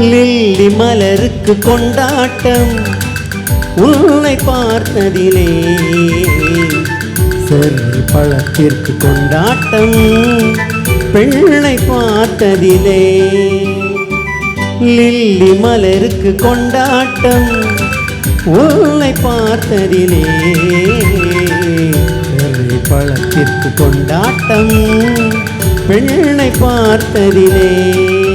Lily மலருக்கு கொண்டாட்டம் உன்னை பார்த்ததிலே. செர்ரி பழத்திற்கு கொண்டாட்டம் பெண்ணை பார்த்ததிலே. லில்லி மலருக்கு கொண்டாட்டம் உன்னை பார்த்ததிலே. செர்ரி பழத்திற்கு கொண்டாட்டம் பெண்ணை பார்த்ததிலே.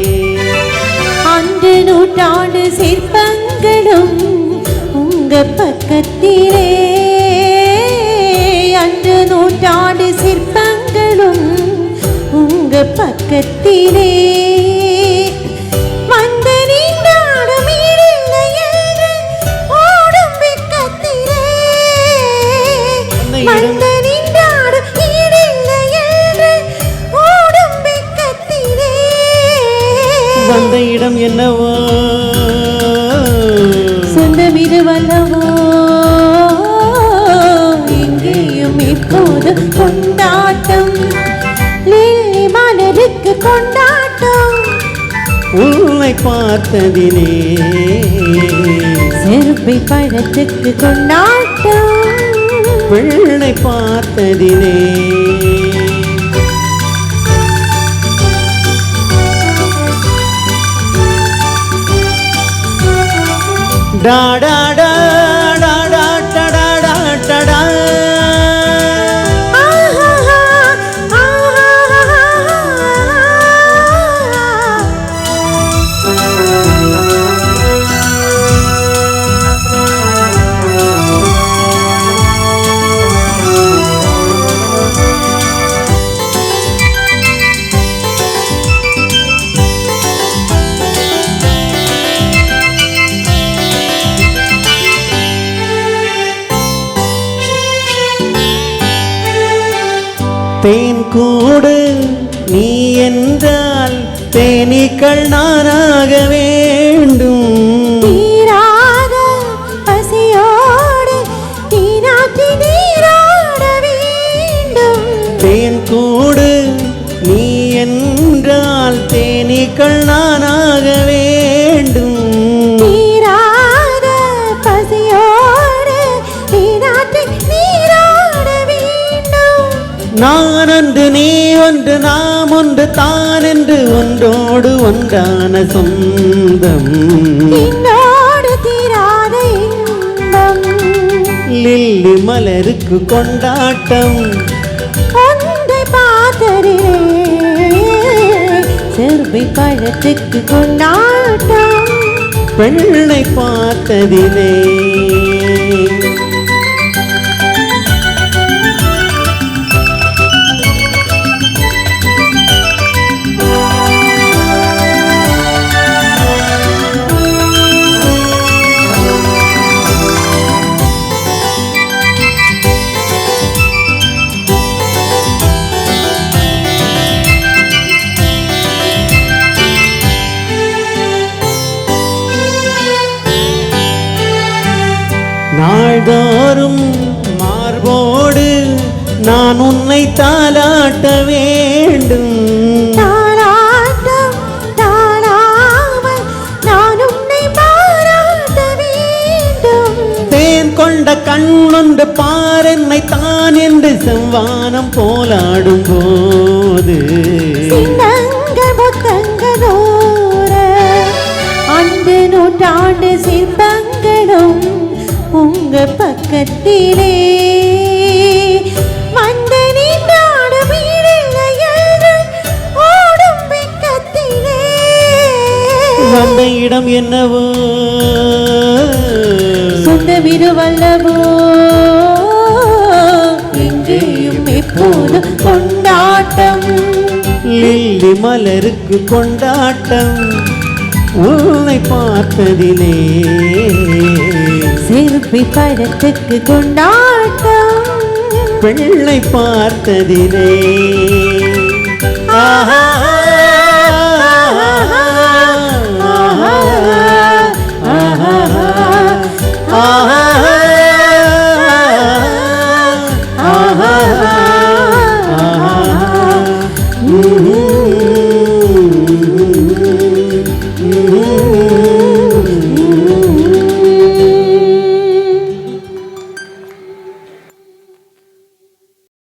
சிற்பங்களும் உங்க பக்கத்திலே. அன்று நூற்றாண்டு சிற்பங்களும் உங்க பக்கத்திலே. மந்த வந்த இடம் என்னவோ பார்த்ததிலே செருப்பை பழத்துக்கு கொண்டாட்டம். பிள்ளை பார்த்ததிலே டா. தேன் கூடு நீ என்றால் தேனீக்கள் நானாக வேண்டும். தீராத பசியோடு தீனாத்தி நீராட வேண்டும். தேன் கூடு நீ என்றால் தேனீக்கள் நானாக நான் ஒன்று நீ ஒன்று நாம் ஒன்று தான் என்று ஒன்றோடு ஒன்றான சொந்தம். என்னோடு தீராத இன்பம். லில்லி மலருக்கு கொண்டாட்டம். ஒன்றை பார்த்தரே பழத்துக்கு கொண்டாட்டம். பெண்ணை பார்த்ததிலே நாள்தோறும் மார்போடு நான் உன்னை தாலாட்ட வேண்டும். கொண்ட கண்ணொன்று பாரென்னை தான் என்று செவ்வானம் போலாடும் போது அன்பு நூற்றாண்டு சிற்பங்கள் பக்கத்திலே. இடம் என்னவோ? சொந்த வீடு வல்லவோ? எங்கேயும் எப்போது கொண்டாட்டம்? லில்லி மலருக்கு கொண்டாட்டம். உன்னை பார்த்ததிலே. செருப்பி படத்துக்கு கொண்டாட்டம். பெண்ணை பார்த்ததிலே. ஆஹா.